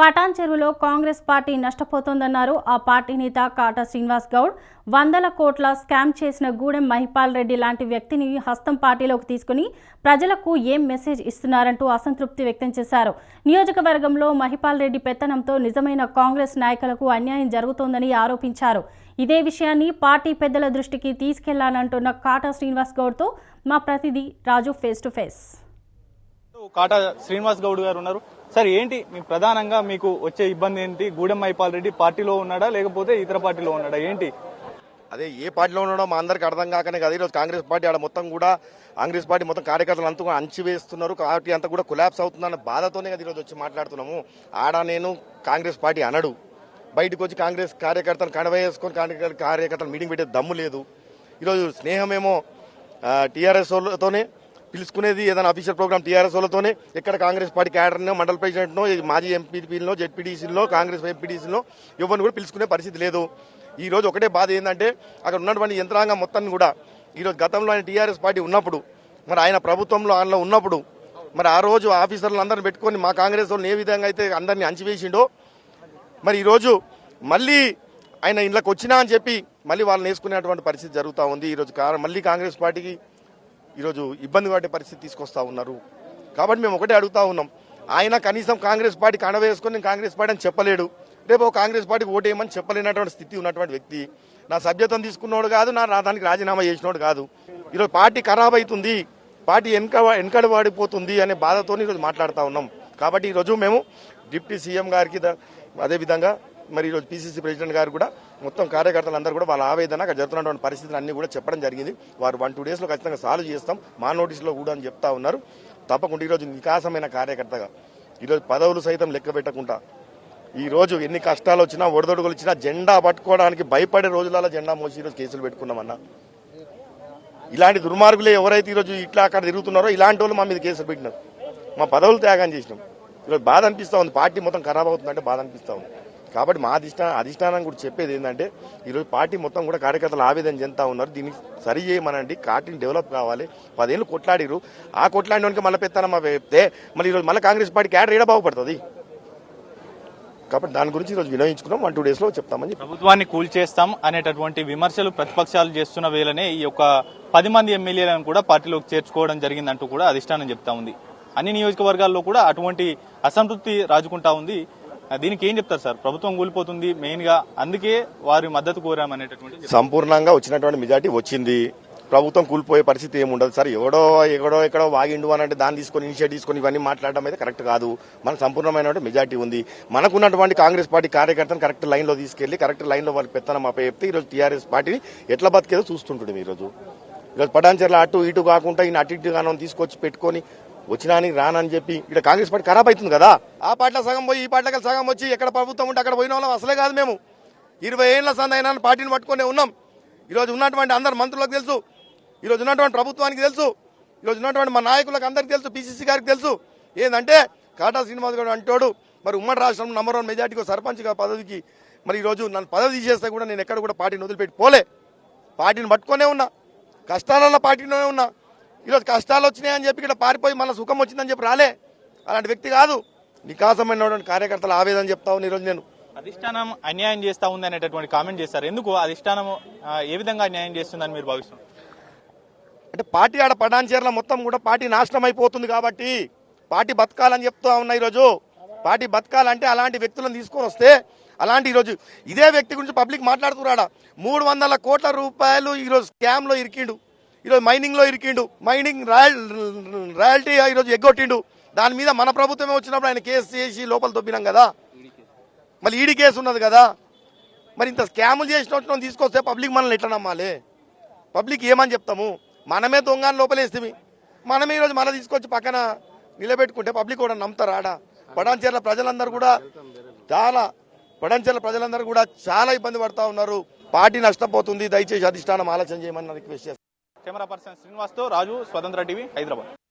పటాన్ చెరువులో కాంగ్రెస్ పార్టీ నష్టపోతోందన్నారు. ఆ పార్టీ నేత కాటా శ్రీనివాస్ గౌడ్ వందల కోట్ల స్కామ్ చేసిన గూడెం మహిపాల్ రెడ్డి లాంటి వ్యక్తిని హస్తం పార్టీలోకి తీసుకుని ప్రజలకు ఏం మెసేజ్ ఇస్తున్నారంటూ అసంతృప్తి వ్యక్తం చేశారు. నియోజకవర్గంలో మహిపాల్ రెడ్డి పెత్తనంతో నిజమైన కాంగ్రెస్ నాయకులకు అన్యాయం జరుగుతోందని ఆరోపించారు. ఇదే విషయాన్ని పార్టీ పెద్దల దృష్టికి తీసుకెళ్ళాలంటున్న కాటా శ్రీనివాస్ గౌడ్తో మా ప్రతినిధి Raju face to face. Kata Srinivas Goud గారు ఉన్నారు. సార్ ఏంటి మీ ప్రధానంగా మీకు వచ్చే ఇబ్బంది ఏంటి? గూడెం మైపాల్ రెడ్డి పార్టీలో ఉన్నాడా? లేకపోతే ఇతర పార్టీలో ఉన్నాడా? ఏంటి? అదే ఏ పార్టీలో ఉన్నాడో మా అందరికి అర్థం కాకనే కదా. ఈరోజు కాంగ్రెస్ పార్టీ ఆడ మొత్తం కూడా కాంగ్రెస్ పార్టీ మొత్తం కార్యకర్తలు అంతా కూడా అంచివేస్తున్నారు పార్టీ అంతా కూడా కొలాప్స్ అవుతుందన్న బాధతోనే కదా ఈరోజు వచ్చి మాట్లాడుతున్నాము. ఆడ నేను కాంగ్రెస్ పార్టీ అనడు. బయటకు వచ్చి కాంగ్రెస్ కార్యకర్తలు కడవేసుకొని కార్యకర్త కార్యకర్తలు మీటింగ్ పెట్టే దమ్ము లేదు. ఈరోజు స్నేహమేమో టీఆర్ఎస్ వాళ్ళతోనే పిలుచుకునేది ఏదైనా అఫీషియల్ ప్రోగ్రామ్ టీఆర్ఎస్ వాళ్ళతోనే. ఎక్కడ కాంగ్రెస్ పార్టీ క్యాడర్నో మండల ప్రెసిడెంట్నో మాజీ ఎంపీపీలో జెడ్పీటీసీలో కాంగ్రెస్ ఎంపీడీసీలో ఎవరిని కూడా పిలుచుకునే పరిస్థితి లేదు. ఈ రోజు ఒకటే బాధ ఏంటంటే అక్కడ ఉన్నటువంటి యంత్రాంగం మొత్తాన్ని కూడా ఈరోజు గతంలో ఆయన టీఆర్ఎస్ పార్టీ ఉన్నప్పుడు మరి ఆయన ప్రభుత్వంలో ఆయనలో ఉన్నప్పుడు మరి ఆ రోజు ఆఫీసర్లు అందరిని పెట్టుకొని మా కాంగ్రెస్ వాళ్ళని ఏ విధంగా అయితే అందరినీ అంచివేసిండో మరి ఈరోజు మళ్ళీ ఆయన ఇళ్ళకి వచ్చినా అని చెప్పి మళ్ళీ వాళ్ళని వేసుకునేటువంటి పరిస్థితి జరుగుతూ ఉంది. ఈరోజు కా- మళ్ళీ కాంగ్రెస్ పార్టీకి ఈరోజు ఇబ్బంది పడే పరిస్థితి తీసుకొస్తా ఉన్నారు. కాబట్టి మేము ఒకటే అడుగుతా ఉన్నాం. ఆయన కనీసం కాంగ్రెస్ పార్టీకి అణవేసుకొని నేను కాంగ్రెస్ పార్టీ అని చెప్పలేడు. రేపు కాంగ్రెస్ పార్టీకి ఓటేయమని చెప్పలేనటువంటి స్థితి ఉన్నటువంటి వ్యక్తి. నా సభ్యత్వం తీసుకున్నోడు కాదు నా రాధానికి రాజీనామా చేసినోడు కాదు. ఈరోజు పార్టీ ఖరాబ్ అవుతుంది పార్టీ వెనక వెనకడవాడిపోతుంది అనే బాధతో ఈరోజు మాట్లాడుతూ ఉన్నాం. కాబట్టి ఈరోజు మేము డిప్యూటీ సీఎం గారికి అదేవిధంగా మరి ఈరోజు పీసీసీ ప్రెసిడెంట్ గారు కూడా మొత్తం కార్యకర్తలందరూ కూడా వాళ్ళ ఆవేదన అక్కడ జరుగుతున్నటువంటి పరిస్థితులు అన్ని కూడా చెప్పడం జరిగింది. వారు వన్ టూ డేస్లో ఖచ్చితంగా సాల్వ్ చేస్తాం. మా నోటీసులో కూడా అని చెప్తా ఉన్నారు. తప్పకుండా ఈరోజు వికాసమైన కార్యకర్తగా ఈరోజు పదవులు సైతం లెక్క పెట్టకుండా ఈ రోజు ఎన్ని కష్టాలు వచ్చినా ఒడదొడుగులు వచ్చినా జెండా పట్టుకోవడానికి భయపడే రోజులలో జెండా మోసి ఈరోజు కేసులు పెట్టుకున్నామన్నా. ఇలాంటి దుర్మార్గులు ఎవరైతే ఈరోజు ఇట్లా అక్కడ తిరుగుతున్నారో ఇలాంటి వాళ్ళు మా మీద కేసులు పెట్టినారు. మా పదవులు త్యాగం చేసినాం. ఈరోజు బాధ అనిపిస్తా ఉంది. పార్టీ మొత్తం ఖరాబ్ అవుతుందంటే బాధ అనిపిస్తా ఉంది. కాబట్టి మా అధిష్టానం అధిష్టానం కూడా చెప్పేది ఏంటంటే ఈరోజు పార్టీ మొత్తం కూడా కార్యకర్తలు ఆవేదన చెందుతా ఉన్నారు. దీన్ని సరి చేయమనండి. కాటిని డెవలప్ కావాలి. పదేళ్ళు కొట్లాడిరు ఆ కొట్లాడినోనికి మళ్ళీ పెత్తానమ్మా చెప్తే మళ్ళీ ఈరోజు మళ్ళీ కాంగ్రెస్ పార్టీ క్యాడర్ ఏడా బాగుపడుతుంది. కాబట్టి దాని గురించి ఈరోజు వినియోగించుకున్నాం. వన్ టూ డేస్లో చెప్తామని ప్రభుత్వాన్ని కూల్చేస్తాం అనేటటువంటి విమర్శలు ప్రతిపక్షాలు చేస్తున్న వేళనే ఈ యొక్క పది మంది ఎమ్మెల్యేలను కూడా పార్టీలోకి చేర్చుకోవడం జరిగిందంటూ కూడా అధిష్టానం చెప్తా ఉంది. అన్ని నియోజకవర్గాల్లో కూడా అటువంటి అసంతృప్తి రాజుకుంటా ఉంది. దీనికి ఏం చెప్తారు సార్? ప్రభుత్వం కూలిపోతుంది మెయిన్గా అందుకే వారి మద్దతు కోరామనేటటువంటి సంపూర్ణంగా వచ్చినటువంటి మెజార్టీ వచ్చింది. ప్రభుత్వం కూలిపోయే పరిస్థితి ఏమి ఉండదు సార్. ఎవడో ఎక్కడో ఎక్కడో వాగిండు అని అంటే దాన్ని తీసుకొని ఇనిషియేట్ తీసుకొని ఇవన్నీ మాట్లాడడం అయితే కరెక్ట్ కాదు. మన సంపూర్ణమైన మెజార్టీ ఉంది. మనకున్నటువంటి కాంగ్రెస్ పార్టీ కార్యకర్తను కరెక్ట్ లైన్లో తీసుకెళ్ళి కరెక్ట్ లైన్లో వాళ్ళకి పెత్తనం అప్ప చెప్తే ఈరోజు టీఆర్ఎస్ పార్టీని ఎట్లా బతికేదో చూస్తుంటుంది ఈరోజు ఈరోజు పటాన్చర్ల అటు ఇటు కాకుండా ఈయన అటు ఇటు గానం తీసుకొచ్చి పెట్టుకొని వచ్చినానికి రానని చెప్పి ఇక్కడ కాంగ్రెస్ పార్టీ ఖరాబ్ అవుతుంది కదా? ఆ పార్టీలో సగం పోయి ఈ పార్టీలో సగం వచ్చి ఎక్కడ ప్రభుత్వం ఉంటే అక్కడ పోయిన వాళ్ళం? అసలే కాదు మేము. ఇరవై ఏండ్ల సంద అయినా పార్టీని పట్టుకునే ఉన్నాం. ఈరోజు ఉన్నటువంటి అందరు మంత్రులకు తెలుసు. ఈరోజు ఉన్నటువంటి ప్రభుత్వానికి తెలుసు. ఈరోజు ఉన్నటువంటి మా నాయకులకు అందరికీ తెలుసు. పీసీసీ గారికి తెలుసు. ఏంటంటే కాటా శ్రీనివాస్ గారు అంటాడు మరి ఉమ్మడి రాష్ట్రంలో నంబర్ వన్ మెజార్టీకి సర్పంచ్ పదవికి మరి ఈరోజు నన్ను పదవి తీసేస్తే కూడా నేను ఎక్కడ కూడా పార్టీని వదిలిపెట్టి పోలే. పార్టీని పట్టుకునే ఉన్నా. కష్టాలలో పార్టీలోనే ఉన్నా. ఈరోజు కష్టాలు వచ్చినాయని చెప్పి ఇక్కడ పారిపోయి మళ్ళీ సుఖం వచ్చిందని చెప్పి రాలే. అలాంటి వ్యక్తి కాదు. నికాసమైనటువంటి కార్యకర్తల ఆవేదన చెప్తా ఉన్నా ఈరోజు నేను. అధిష్టానం అన్యాయం చేస్తా ఉంది అనేటటువంటి కామెంట్ చేస్తారు ఎందుకు? అధిష్టానం ఏ విధంగా అన్యాయం చేస్తుందని మీరు భావిస్తున్నారు? అంటే పార్టీ ఆడ పడాన్చేర్ల మొత్తం కూడా పార్టీ నాశనం అయిపోతుంది కాబట్టి పార్టీ బతకాలని చెప్తా ఉన్నా ఈరోజు. పార్టీ బతకాలంటే అలాంటి వ్యక్తులను తీసుకొని వస్తే అలాంటి ఈరోజు ఇదే వ్యక్తి గురించి పబ్లిక్ మాట్లాడుతున్నాడా? మూడు వందల కోట్ల రూపాయలు ఈరోజు స్కామ్లో ఇరికిండు. ఈరోజు మైనింగ్లో ఇరికిండు. మైనింగ్ రాయల్ రాయల్టీ ఈరోజు ఎగ్గొట్టిండు. దాని మీద మన ప్రభుత్వమే వచ్చినప్పుడు ఆయన కేసు చేసి లోపల దొబ్బినాం కదా. మళ్ళీ ఈడీ కేసు ఉన్నది కదా. మరి ఇంత స్కాములు చేసిన తీసుకొస్తే పబ్లిక్ మనల్ని ఎట్లా నమ్మాలి? పబ్లిక్ ఏమని చెప్తాము? మనమే దొంగని లోపలేస్తే మనమే ఈరోజు మన తీసుకొచ్చి పక్కన నిలబెట్టుకుంటే పబ్లిక్ కూడా నమ్ముతారు ఆడ. పడాన్చేర్ల ప్రజలందరూ కూడా చాలా పడాంచేర్ల ప్రజలందరూ కూడా చాలా ఇబ్బంది పడతా ఉన్నారు. పార్టీ నష్టపోతుంది. దయచేసి అధిష్టానం ఆలోచన చేయమని రిక్వెస్ట్ చేస్తాను కెమెరా పర్సన్ శ్రీనివాస్తో రాజు స్వతంత్ర టీవీ హైదరాబాద్.